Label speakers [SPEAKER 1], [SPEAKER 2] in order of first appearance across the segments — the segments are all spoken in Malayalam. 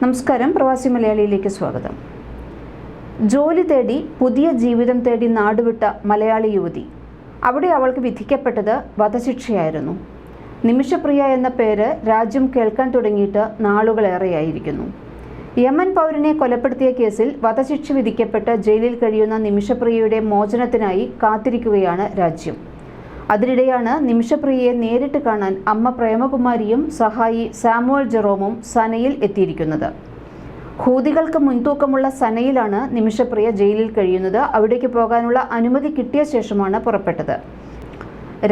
[SPEAKER 1] നമസ്കാരം പ്രവാസി മലയാളിയിലേക്ക് സ്വാഗതം. ജോലി തേടി പുതിയ ജീവിതം തേടി നാടുവിട്ട മലയാളി യുവതി. അവിടെ അവൾക്ക് വിധിക്കപ്പെട്ടത് വധശിക്ഷയായിരുന്നു. നിമിഷപ്രിയ എന്ന പേര് രാജ്യം കേൾക്കാൻ തുടങ്ങിയിട്ട് നാളുകളേറെയായിരിക്കുന്നു. യമൻ പൗരനെ കൊലപ്പെടുത്തിയ കേസിൽ വധശിക്ഷ വിധിക്കപ്പെട്ട് ജയിലിൽ കഴിയുന്ന നിമിഷപ്രിയയുടെ മോചനത്തിനായി കാത്തിരിക്കുകയാണ് രാജ്യം. അതിനിടെയാണ് നിമിഷപ്രിയയെ നേരിട്ട് കാണാൻ അമ്മ പ്രേമകുമാരിയും സഹായി സാമുവൽ ജെറോമും സനയിൽ എത്തിയിരിക്കുന്നത്. ഹൂതികൾക്ക് മുൻതൂക്കമുള്ള സനയിലാണ് നിമിഷപ്രിയ ജയിലിൽ കഴിയുന്നത്. അവിടേക്ക് പോകാനുള്ള അനുമതി കിട്ടിയ ശേഷമാണ് പുറപ്പെട്ടത്.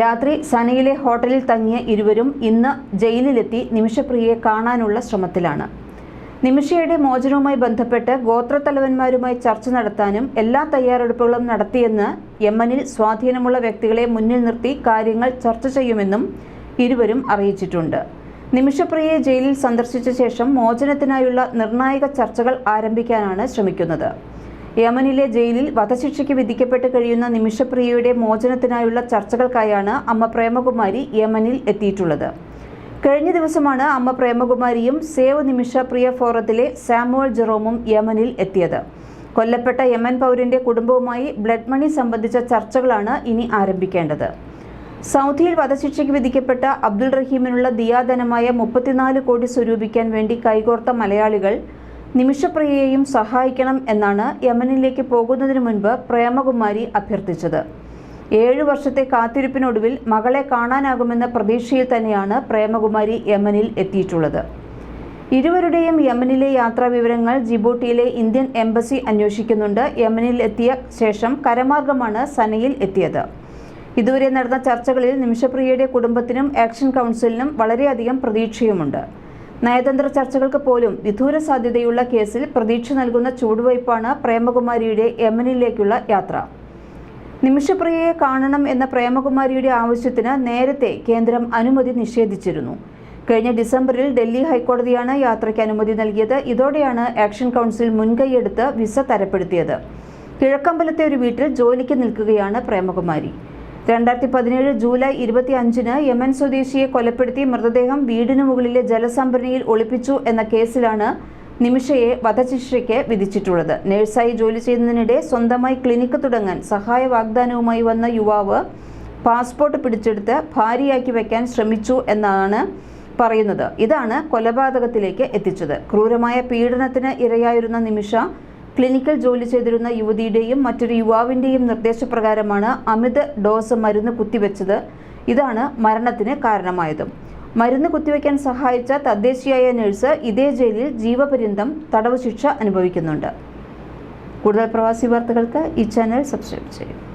[SPEAKER 1] രാത്രി സനയിലെ ഹോട്ടലിൽ തങ്ങിയ ഇരുവരും ഇന്ന് ജയിലിലെത്തി നിമിഷപ്രിയയെ കാണാനുള്ള ശ്രമത്തിലാണ്. നിമിഷയുടെ മോചനവുമായി ബന്ധപ്പെട്ട് ഗോത്രത്തലവന്മാരുമായി ചർച്ച നടത്താനും എല്ലാ തയ്യാറെടുപ്പുകളും നടത്തിയെന്ന് യമനിൽ സ്വാധീനമുള്ള വ്യക്തികളെ മുന്നിൽ നിർത്തി കാര്യങ്ങൾ ചർച്ച ചെയ്യുമെന്നും ഇരുവരും അറിയിച്ചിട്ടുണ്ട്. നിമിഷപ്രിയയെ ജയിലിൽ സന്ദർശിച്ച ശേഷം മോചനത്തിനായുള്ള നിർണായക ചർച്ചകൾ ആരംഭിക്കാനാണ് ശ്രമിക്കുന്നത്. യമനിലെ ജയിലിൽ വധശിക്ഷയ്ക്ക് വിധിക്കപ്പെട്ട് കഴിയുന്ന നിമിഷപ്രിയയുടെ മോചനത്തിനായുള്ള ചർച്ചകൾക്കായാണ് അമ്മ പ്രേമകുമാരി യമനിൽ എത്തിയിട്ടുള്ളത്. കഴിഞ്ഞ ദിവസമാണ് അമ്മ പ്രേമകുമാരിയും സേവ് നിമിഷ പ്രിയ ഫോറത്തിലെ സാമുവൽ ജെറോമും യമനിൽ എത്തിയത്. കൊല്ലപ്പെട്ട യമൻ പൗരന്റെ കുടുംബവുമായി ബ്ലഡ് മണി സംബന്ധിച്ച ചർച്ചകളാണ് ഇനി ആരംഭിക്കേണ്ടത്. സൗദിയിൽ വധശിക്ഷയ്ക്ക് വിധിക്കപ്പെട്ട അബ്ദുൾ റഹീമിനുള്ള ദിയാധനമായ മുപ്പത്തിനാല് കോടി സ്വരൂപിക്കാൻ വേണ്ടി കൈകോർത്ത മലയാളികൾ നിമിഷപ്രിയയെയും സഹായിക്കണം എന്നാണ് യമനിലേക്ക് പോകുന്നതിന് മുൻപ് പ്രേമകുമാരി അഭ്യർത്ഥിച്ചത്. ഏഴു വർഷത്തെ കാത്തിരിപ്പിനൊടുവിൽ മകളെ കാണാനാകുമെന്ന പ്രതീക്ഷയിൽ തന്നെയാണ് പ്രേമകുമാരി യമനിൽ എത്തിയിട്ടുള്ളത്. ഇരുവരുടെയും യമനിലെ യാത്രാ വിവരങ്ങൾ ജിബൂട്ടിയിലെ ഇന്ത്യൻ എംബസി അന്വേഷിക്കുന്നുണ്ട്. യമനിൽ എത്തിയ ശേഷം കരമാർഗമാണ് സനയിൽ എത്തിയത്. ഇതുവരെ നടന്ന ചർച്ചകളിൽ നിമിഷപ്രിയയുടെ കുടുംബത്തിനും ആക്ഷൻ കൗൺസിലിനും വളരെയധികം പ്രതീക്ഷയുമുണ്ട്. നയതന്ത്ര ചർച്ചകൾക്ക് പോലും വിദൂര സാധ്യതയുള്ള കേസിൽ പ്രതീക്ഷ നൽകുന്ന ചുവടുവയ്പ്പാണ് പ്രേമകുമാരിയുടെ യമനിലേക്കുള്ള യാത്ര. നിമിഷപ്രിയയെ കാണണം എന്ന പ്രേമകുമാരിയുടെ ആവശ്യത്തിന് നേരത്തെ കേന്ദ്രം അനുമതി നിഷേധിച്ചിരുന്നു. കഴിഞ്ഞ ഡിസംബറിൽ ഡൽഹി ഹൈക്കോടതിയാണ് യാത്രയ്ക്ക് അനുമതി നൽകിയത്. ഇതോടെയാണ് ആക്ഷൻ കൗൺസിൽ മുൻകൈയെടുത്ത് വിസ തരപ്പെടുത്തിയത്. കിഴക്കമ്പലത്തെ ഒരു വീട്ടിൽ ജോലിക്ക് നിൽക്കുകയാണ് പ്രേമകുമാരി. രണ്ടായിരത്തി പതിനേഴ് ജൂലൈ ഇരുപത്തി അഞ്ചിന് യമൻ സ്വദേശിയെ കൊലപ്പെടുത്തി മൃതദേഹം വീടിനു മുകളിലെ ജലസംഭരണിയിൽ ഒളിപ്പിച്ചു എന്ന കേസിലാണ് നിമിഷയെ വധശിക്ഷയ്ക്ക് വിധിച്ചിട്ടുള്ളത്. നഴ്സായി ജോലി ചെയ്യുന്നതിനിടെ സ്വന്തമായി ക്ലിനിക്ക് തുടങ്ങാൻ സഹായ വാഗ്ദാനവുമായി വന്ന യുവാവ് പാസ്പോർട്ട് പിടിച്ചെടുത്ത് ഭാര്യയാക്കി വയ്ക്കാൻ ശ്രമിച്ചു എന്നാണ് പറയുന്നത്. ഇതാണ് കൊലപാതകത്തിലേക്ക് എത്തിച്ചത്. ക്രൂരമായ പീഡനത്തിന് ഇരയായിരുന്ന നിമിഷ ക്ലിനിക്കിൽ ജോലി ചെയ്തിരുന്ന യുവതിയുടെയും മറ്റൊരു യുവാവിന്റെയും നിർദ്ദേശപ്രകാരമാണ് അമിത് ഡോസ് മരുന്ന് കുത്തിവെച്ചത്. ഇതാണ് മരണത്തിന് കാരണമായതും. മരുന്ന് കുത്തിവെക്കാൻ സഹായിച്ച തദ്ദേശീയായ നഴ്സ് ഇതേ ജയിലിൽ ജീവപര്യന്തം തടവ് ശിക്ഷ അനുഭവിക്കുന്നുണ്ട്. കൂടുതൽ പ്രവാസി വാർത്തകൾക്ക് ഈ ചാനൽ സബ്സ്ക്രൈബ് ചെയ്യും.